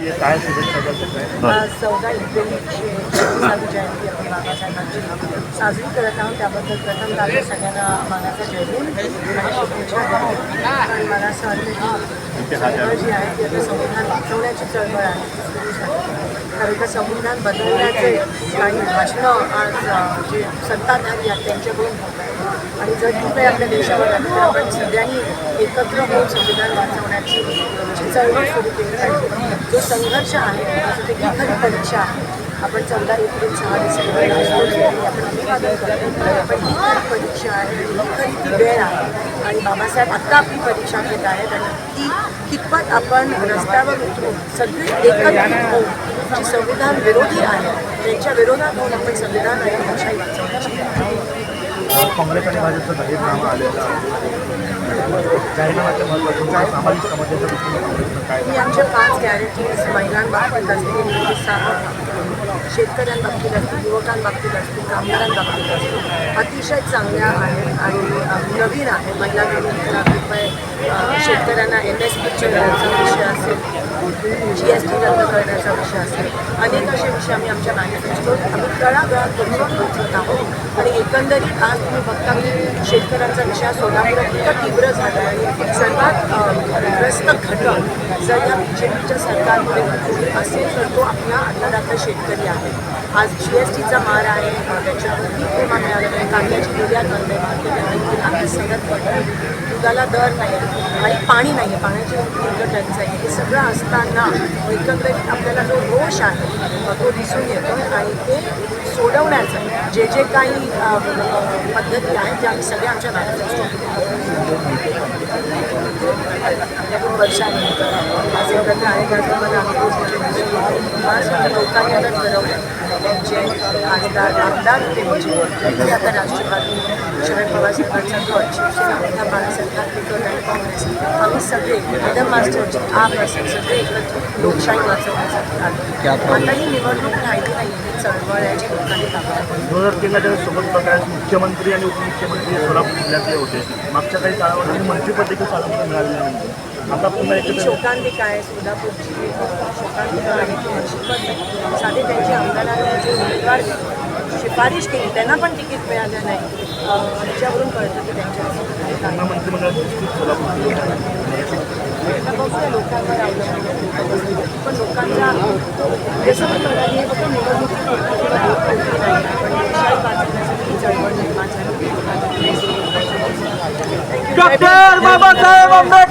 काय चौदा एप्रिलची जयंती आपण बाबासाहेबांची साजरी करत आहोत. त्याबद्दल प्रथम आपल्या सगळ्यांना मानाचा जयभीम आणि शुभेच्छा देतो. आणि मला असं वाटतं की चळवळ जी आहे ती आता संविधान वाचवण्याची चळवळ आहे. ती सुरू झाली कारण का संविधान बदलण्याचे काही भाषणं आज जे सत्ताधारी आहेत त्यांच्याकडून होत आणि जर कृपया आपल्या देशावर आपण सगळ्यांनी एकत्र होऊन संविधान वाचवण्याची चळवळ सुरू केली पाहिजे जो संघर्ष आहे जसं ते खरी परीक्षा आहे. आपण चौदा एप्रिल सहा डिसेंबर आपण अभिवादन करतो. पण ही खरी परीक्षा आहे ही खरी ती वेळ आहे. आणि बाबासाहेब आत्ता आपली परीक्षा घेत आहेत आणि ती कितपत आपण रस्त्यावर उतरून सगळे एकत्रित होऊन जी संविधान विरोधी आहे त्यांच्या विरोधात होऊन आपण संविधान आणि भाषा वाचवण्याची काँग्रेस आणि भाजपचं जाहीरनामा आलेला सामाजिक समाजाच्या दृष्टीने काय मी आमच्या पाच गॅरेंटीज महिलांबाबत असलेली शेतकऱ्यांबाबतीत असतील युवकांबाबतीत असतील कामगारांबाबतीत असतील अतिशय चांगल्या आहेत आणि नवीन आहे. महिला शेतकऱ्यांना एम एस पीच्या विषय असेल जी एस टी रद्द करण्याचा विषय असेल अनेक असे विषय आम्ही आमच्या मॅनिफेस्टोत आम्ही तळागळात करून पोहोचत आहोत. आणि एकंदरीत आज तुम्ही बघता की शेतकऱ्यांचा विषय सोलापुरात इतका तीव्र झाला आणि सर्वात ग्रस्त घटक जर या बी जे पीच्या सरकारमध्ये असेल तर तो आपला अन्नदाता शेतकरी आहे. आज जी एस टीचा मार आहे त्याच्यावर पीक विमा मिळालेला आहे. कांद्याची निर्यात बंद आहे. मार्केट आपली सगळ्यात पडली दुधाला दर नाही आहे आणि पाणी नाही आहे. पाण्याची तीव्र टंचाई आहे. हे सगळं असताना एकंदरीत आपल्याला जो रोष आहे तो दिसून येतो आणि ते सोडवण्याचं जे जे काही पद्धती आहेत त्या आम्ही सगळ्या आमच्या मॅनिफेस्टो वर्षानंतर एकत्र आहे आम्ही लोकांनी आता ठरवलं त्यांचे खासदार आमदार ते म्हणजे ते आता राष्ट्रवादी शरद पवार साहेबांचा गट शिवसेना बाळासाहेब ठाकरे आणि काँग्रेस आम्ही सगळे मॅडम मास्टरची आप असेल सगळे एकत्र लोकशाही वाचवण्यासाठी आलो. आता ही निवडणूक राहिली नाही ही चळवळ आहे जी लोकांनी दोन हजार तीनला सोबत प्रकाश मुख्यमंत्री आणि उपमुख्यमंत्री सोलापूर जिल्ह्यातले होते मागच्या काही काळामध्ये मंत्रिपद देखील सोलापूर मिळालेलं नाही आता पुन्हा एकत्र शोकांतिका आहे सोलापूरची शोकांतिका आहे साधे त्यांची आमदारांनी जे उमेदवार शिफारिश केली त्यांना पण तिकीट मिळालं नाही. अं, ह्याच्यावरून कळतं की त्यांच्या मंत्रिमंडळात लोकांवर आहे. पण लोकांचा जसं हे फक्त ही चळवळ निर्माण झाली डॉक्टर बाबासाहेब आंबेडकर!